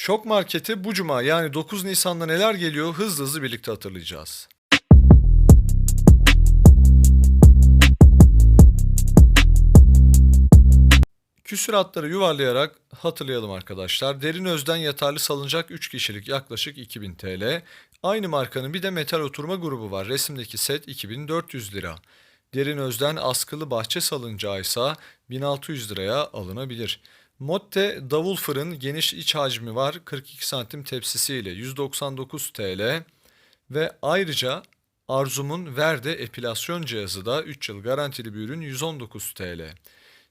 Şok Market'e bu cuma yani 9 Nisan'da neler geliyor hızlı hızlı birlikte hatırlayacağız. Küsuratları yuvarlayarak hatırlayalım arkadaşlar. Derin özden yatarlı salıncak 3 kişilik yaklaşık 2000 TL. Aynı markanın bir de metal oturma grubu var. Resimdeki set 2400 lira. Derin özden askılı bahçe salıncağı ise 1600 liraya alınabilir. Motte davul fırın geniş iç hacmi var 42 santim tepsisiyle 199 TL. Ve ayrıca Arzum'un Verde epilasyon cihazı da 3 yıl garantili bir ürün 119 TL.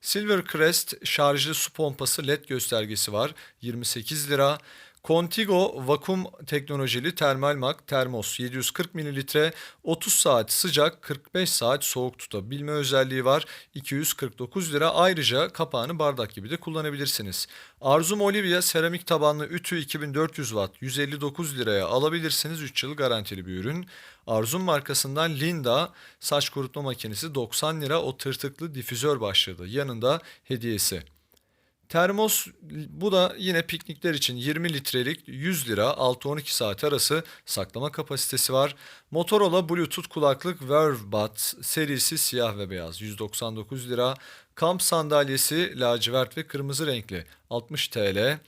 Silvercrest şarjlı su pompası LED göstergesi var 28 lira. Contigo vakum teknolojili termal mak termos. 740 mililitre 30 saat sıcak 45 saat soğuk tutabilme özelliği var. 249 lira. Ayrıca kapağını bardak gibi de kullanabilirsiniz. Arzum Olivia seramik tabanlı ütü 2400 watt. 159 liraya alabilirsiniz. 3 yıl garantili bir ürün. Arzum markasından Linda. Saç kurutma makinesi 90 lira. O tırtıklı difüzör başladı yanında hediyesi. Termos bu da yine piknikler için 20 litrelik 100 lira 6-12 saat arası saklama kapasitesi var. Motorola Bluetooth kulaklık Verve Buds serisi siyah ve beyaz 199 lira. Kamp sandalyesi lacivert ve kırmızı renkli 60 TL.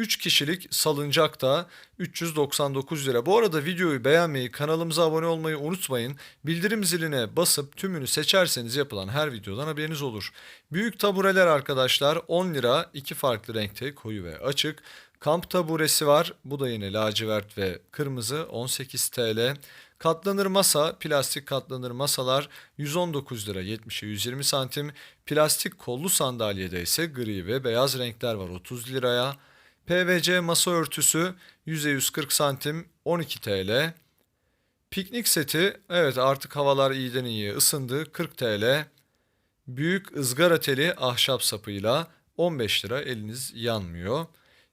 3 kişilik salıncak da 399 lira. Bu arada videoyu beğenmeyi, kanalımıza abone olmayı unutmayın. Bildirim ziline basıp tümünü seçerseniz yapılan her videodan haberiniz olur. Büyük tabureler arkadaşlar 10 lira, iki farklı renkte koyu ve açık. Kamp taburesi var. Bu da yine lacivert ve kırmızı 18 TL. Katlanır masa, plastik katlanır masalar 119 lira 70'e 120 santim. Plastik kollu sandalyede ise gri ve beyaz renkler var 30 liraya. PVC masa örtüsü yüzey 140 santim 12 TL. Piknik seti evet artık havalar iyiden iyiye ısındı 40 TL. Büyük ızgara teli ahşap sapıyla 15 lira eliniz yanmıyor.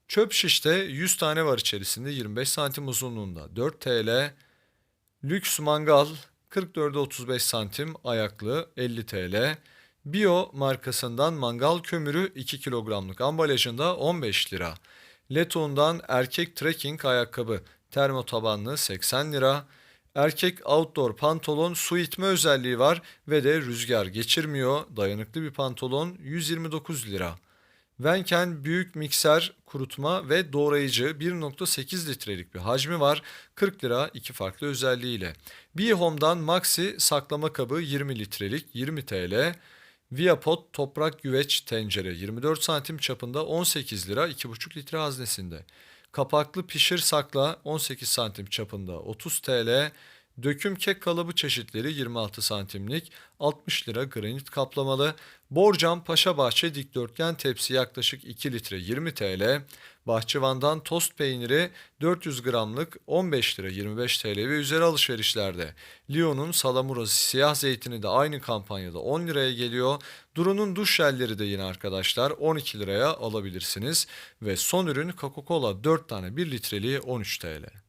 Çöp şişte 100 tane var içerisinde 25 santim uzunluğunda 4 TL. Lüks mangal 44'e 35 santim ayaklı 50 TL. Bio markasından mangal kömürü 2 kilogramlık ambalajında 15 lira. Leton'dan erkek trekking ayakkabı termo tabanlı 80 lira. Erkek outdoor pantolon su itme özelliği var ve de rüzgar geçirmiyor. Dayanıklı bir pantolon 129 lira. Venken büyük mikser, kurutma ve doğrayıcı 1.8 litrelik bir hacmi var. 40 lira iki farklı özelliğiyle. Home'dan Maxi saklama kabı 20 litrelik 20 TL. Viapot toprak güveç tencere 24 santim çapında 18 lira 2,5 litre haznesinde. Kapaklı pişir sakla 18 santim çapında 30 TL. Döküm kek kalıbı çeşitleri 26 santimlik 60 lira granit kaplamalı. Borcam Paşabahçe dikdörtgen tepsi yaklaşık 2 litre 20 TL. Bahçıvan'dan tost peyniri 400 gramlık 15 lira 25 TL ve üzeri alışverişlerde. Lyon'un salamurası siyah zeytini de aynı kampanyada 10 liraya geliyor. Duru'nun duş jelleri de yine arkadaşlar 12 liraya alabilirsiniz. Ve son ürün Coca-Cola 4 tane 1 litreliği 13 TL.